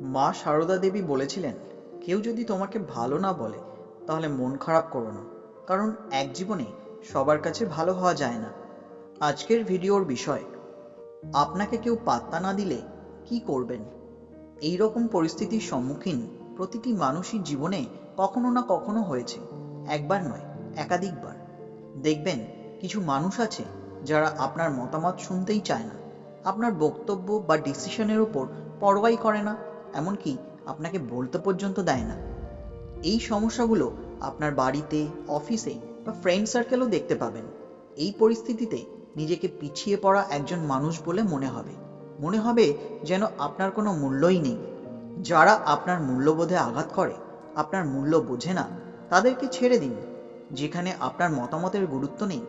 মা সারদা দেবী বলেছিলেন, কেউ যদি তোমাকে ভালো না বলে, তাহলে মন খারাপ করো না, কারণ এক জীবনে সবার কাছে ভালো হওয়া যায় না। আজকের ভিডিওর বিষয়, আপনাকে কেউ পাত্তা না দিলে কি করবেন? এই রকম পরিস্থিতির সম্মুখীন প্রতিটি মানুষই জীবনে কখনো না কখনো হয়েছে, একবার নয়, একাধিকবার। দেখবেন, কিছু মানুষ আছে যারা আপনার মতামত শুনতেই চায় না, আপনার বক্তব্য বা ডিসিশনের উপর পরোয়াই করে না এমনকি আপনাকে বলতে পর্যন্ত দেয় না। এই সমস্যাগুলো আপনার বাড়িতে, অফিসে বা ফ্রেন্ড সার্কেলও দেখতে পাবেন। এই পরিস্থিতিতে নিজেকে পিছিয়ে পড়া একজন মানুষ বলে মনে হবে। মনে হবে যেন আপনার কোনো মূল্যই নেই। যারা আপনার মূল্যবোধে আঘাত করে, আপনার মূল্য বোঝে না, তাদেরকে ছেড়ে দিন। যেখানে আপনার মতামতের গুরুত্ব নেই,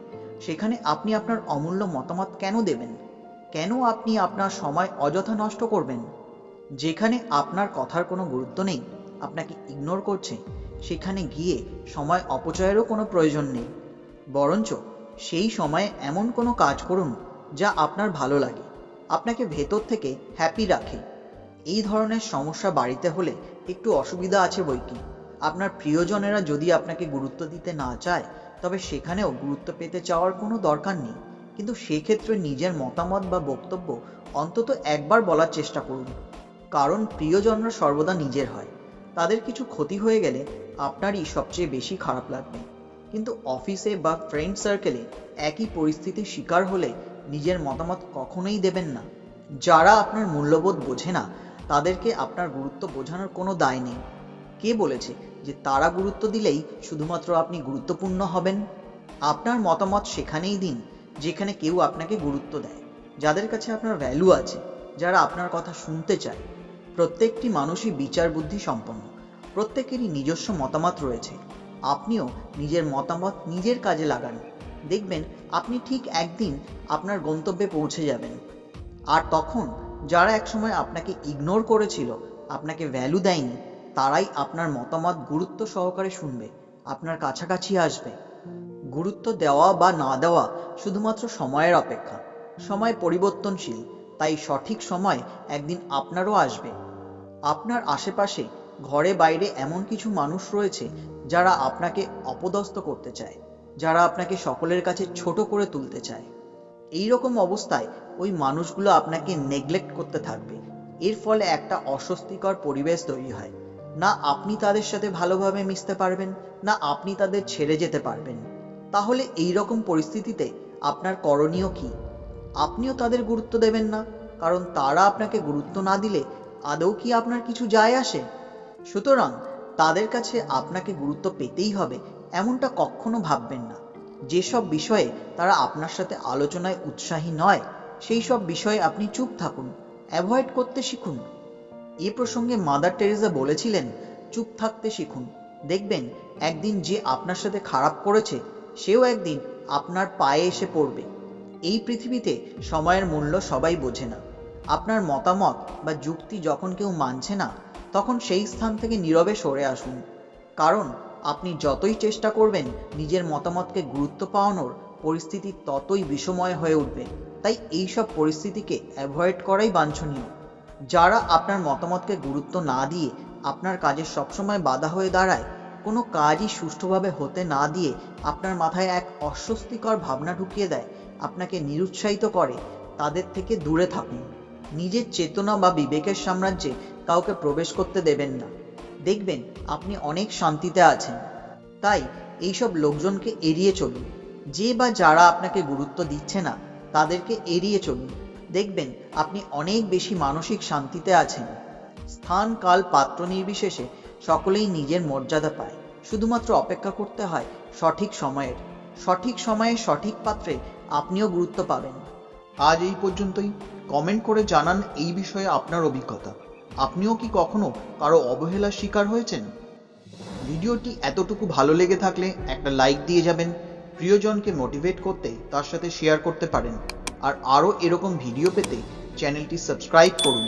সেখানে আপনি আপনার অমূল্য মতামত কেন দেবেন? কেন আপনি আপনার সময় অযথা নষ্ট করবেন? যেখানে আপনার কথার কোনো গুরুত্ব নেই, আপনাকে ইগনোর করছে, সেখানে গিয়ে সময় অপচয়েরও কোনো প্রয়োজন নেই। বরঞ্চ সেই সময়ে এমন কোনো কাজ করুন যা আপনার ভালো লাগে, আপনাকে ভেতর থেকে হ্যাপি রাখে। এই ধরনের সমস্যা বাড়িতে হলে একটু অসুবিধা আছে বই কি। আপনার প্রিয়জনেরা যদি আপনাকে গুরুত্ব দিতে না চায়, তবে সেখানেও গুরুত্ব পেতে চাওয়ার কোনো দরকার নেই। কিন্তু সেক্ষেত্রে নিজের মতামত বা বক্তব্য অন্তত একবার বলার চেষ্টা করুন। কারণ প্রিয়জনরা সর্বদা নিজের হয়। তাদের কিছু ক্ষতি হয়ে গেলে আপনারই সবচেয়ে বেশি খারাপ লাগবে। কিন্তু অফিসে বা ফ্রেন্ড সার্কেলে একই পরিস্থিতির শিকার হলে নিজের মতামত কখনোই দেবেন না। যারা আপনার মূল্যবোধ বোঝে না, তাদেরকে আপনার গুরুত্ব বোঝানোর কোনো দায় নেই। কে বলেছে যে তারা গুরুত্ব দিলেই শুধুমাত্র আপনি গুরুত্বপূর্ণ হবেন? আপনার মতামত সেখানেই দিন, যেখানে কেউ আপনাকে গুরুত্ব দেয়, যাদের কাছে আপনার ভ্যালু আছে, যারা আপনার কথা শুনতে চায়। প্রত্যেকটি মানুষই বিচার বুদ্ধি সম্পন্ন। প্রত্যেকেরই নিজস্ব মতামত রয়েছে। আপনিও নিজের মতামত নিজের কাজে লাগান। দেখবেন আপনি ঠিক একদিন আপনার গন্তব্যে পৌঁছে যাবেন। আর তখন যারা একসময় আপনাকে ইগনোর করেছিল, আপনাকে ভ্যালু দেয়নি, তারাই আপনার মতামত গুরুত্ব সহকারে শুনবে, আপনার কাছাকাছি আসবে। গুরুত্ব দেওয়া বা না দেওয়া শুধুমাত্র সময়ের অপেক্ষা। সময় পরিবর্তনশীল, তাই সঠিক সময় একদিন আপনারও আসবে। আপনার আশেপাশে, ঘরে বাইরে এমন কিছু মানুষ রয়েছে যারা আপনাকে অপদস্থ করতে চায়, যারা আপনাকে সকলের কাছে ছোট করে তুলতে চায়। এই রকম অবস্থায় ওই মানুষগুলো আপনাকে নেগলেক্ট করতে থাকবে। এর ফলে একটা অস্বস্তিকর পরিবেশ তৈরি হয়। না আপনি তাদের সাথে ভালোভাবে মিশতে পারবেন, না আপনি তাদের ছেড়ে যেতে পারবেন। তাহলে এই রকম পরিস্থিতিতে আপনার করণীয় কি? আপনিও তাদের গুরুত্ব দেবেন না, কারণ তারা আপনাকে গুরুত্ব না দিলে আদৌ কি আপনার কিছু যায় আসে? সুতরাং তাদের কাছে আপনাকে গুরুত্ব পেতেই হবে, এমনটা কখনো ভাববেন না। যেসব বিষয়ে তারা আপনার সাথে আলোচনায় উৎসাহী নয়, সেই সব বিষয়ে আপনি চুপ থাকুন, অ্যাভয়েড করতে শিখুন। এ প্রসঙ্গে মাদার টেরেজা বলেছিলেন, চুপ থাকতে শিখুন। দেখবেন, একদিন যে আপনার সাথে খারাপ করেছে, সেও একদিন আপনার পায়ে এসে পড়বে। এই পৃথিবীতে সময়ের মূল্য সবাই বোঝে না। আপনার মতামত বা যুক্তি যখন কেউ মানছে না, তখন সেই স্থান থেকে নীরবে সরে আসুন। কারণ আপনি যতই চেষ্টা করবেন নিজের মতামতকে গুরুত্ব পাওয়ানোর, পরিস্থিতি ততই বিষময় হয়ে উঠবে। তাই এইসব পরিস্থিতিকে অ্যাভয়েড করাই বাঞ্ছনীয়। যারা আপনার মতামতকে গুরুত্ব না দিয়ে আপনার কাজে সবসময় বাধা হয়ে দাঁড়ায়, কোনো কাজই সুষ্ঠুভাবে হতে না দিয়ে আপনার মাথায় এক অস্বস্তিকর ভাবনা ঢুকিয়ে দেয়, আপনাকে নিরুৎসাহিত করে, তাদের থেকে দূরে থাকুন। নিজের চেতনা বা বিবেকের সাম্রাজ্যে কাউকে প্রবেশ করতে দেবেন না। দেখবেন, আপনি অনেক শান্তিতে আছেন। তাই, এইসব লোকজনকে এড়িয়ে চলুন। যে বা যারা আপনাকে গুরুত্ব দিচ্ছে না, তাদেরকে এড়িয়ে চলুন। দেখবেন, আপনি অনেক বেশি মানসিক শান্তিতে আছেন। স্থান, কাল, পাত্র নির্বিশেষে সকলেই নিজের মর্যাদা পায়। শুধুমাত্র অপেক্ষা করতে হয় সঠিক সময়ের। সঠিক সময়ে সঠিক পাত্রে আপনিও গুরুত্ব পাবেন। আজ এই পর্যন্তই। কমেন্ট করে জানান এই বিষয়ে আপনার অভিজ্ঞতা। আপনিও কি কখনো কারও অবহেলার শিকার হয়েছেন? ভিডিওটি এতটুকু ভালো লেগে থাকলে একটা লাইক দিয়ে যাবেন, প্রিয়জনকে মোটিভেট করতে তার সাথে শেয়ার করতে পারেন, আর আরও এরকম ভিডিও পেতে চ্যানেলটি সাবস্ক্রাইব করুন।